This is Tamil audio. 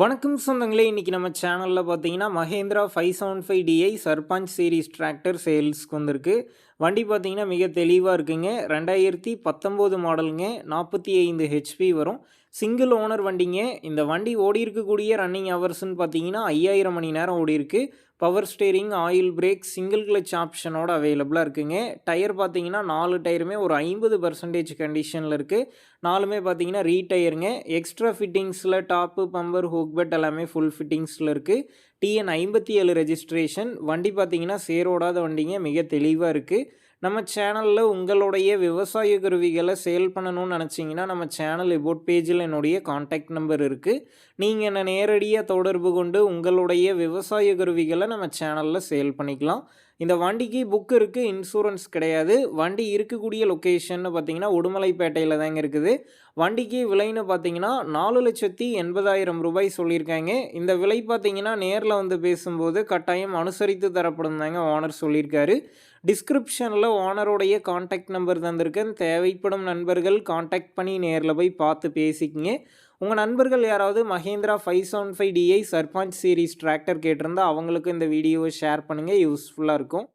வணக்கம் சொந்தங்களே இன்றைக்கி நம்ம சேனலில் பார்த்தீங்கன்னா Mahindra five seven five DI Sarpanch series tractor சேல்ஸ்க்கு வந்திருக்கு. வண்டி பார்த்தீங்கன்னா மிக தெளிவாக இருக்குங்க. ரெண்டாயிரத்தி பத்தொம்போது மாடலுங்க. நாற்பத்தி ஐந்து ஹெச்பி வரும். சிங்கிள் ஓனர் வண்டிங்க. இந்த வண்டி ஓடி இருக்கக்கூடிய ரன்னிங் ஹவர்ஸ்ன்னு பார்த்தீங்கன்னா ஐயாயிரம் மணி நேரம் ஓடி இருக்கு. Power steering oil brake single clutch ஆப்ஷனோட அவைலபிளாக இருக்குங்க. டயர் பார்த்தீங்கன்னா நாலு டயருமே ஒரு ஐம்பது பர்சன்டேஜ் கண்டிஷனில் இருக்குது நாலுமே பார்த்தீங்கன்னா ரீடயருங்க எக்ஸ்ட்ரா ஃபிட்டிங்ஸில் டாப்பு பம்பர் ஹூக்பெட் எல்லாமே ஃபுல் ஃபிட்டிங்ஸில் இருக்குது டிஎன் ஐம்பத்தி ஏழு ரெஜிஸ்ட்ரேஷன் வண்டி பார்த்தீங்கன்னா சேரோடாத வண்டிங்க மிக தெளிவாக இருக்குது நம்ம சேனலில் உங்களுடைய விவசாய கருவிகளை சேல் பண்ணணும்னு நினச்சிங்கன்னா நம்ம சேனல் எபோட் பேஜில் என்னுடைய காண்டாக்ட் நம்பர் இருக்குது நீங்கள் என்னை நேரடியாக தொடர்பு கொண்டு உங்களுடைய விவசாய கருவிகளை நம்ம சேனலில் சேல் பண்ணிக்கலாம். இந்த வண்டிக்கு புக் இருக்குது இன்சூரன்ஸ் கிடையாது. வண்டி இருக்கக்கூடிய லொக்கேஷன் பார்த்தீங்கன்னா உடுமலைப்பேட்டையில் தாங்க இருக்குது. வண்டிக்கு விலைன்னு பார்த்தீங்கன்னா நாலு லட்சத்தி எண்பதாயிரம் ரூபாய் சொல்லியிருக்காங்க. இந்த விலை பார்த்தீங்கன்னா நேரில் வந்து பேசும்போது கட்டாயம் அனுசரித்து தரப்படும் தாங்க ஓனர் சொல்லியிருக்காரு. டிஸ்கிரிப்ஷனில் ஓனருடைய காண்டாக்ட் நம்பர் தந்திருக்கேன். தேவைப்படும் நண்பர்கள் காண்டாக்ட் பண்ணி நேரில் போய் பார்த்து பேசிக்கிங்க. உங்கள் நண்பர்கள் யாராவது Mahindra five seven five DI Sarpanch series tractor கேட்டிருந்தால் அவங்களுக்கு இந்த வீடியோவை ஷேர் பண்ணுங்கள் யூஸ்ஃபுல்லாக இருக்கும்.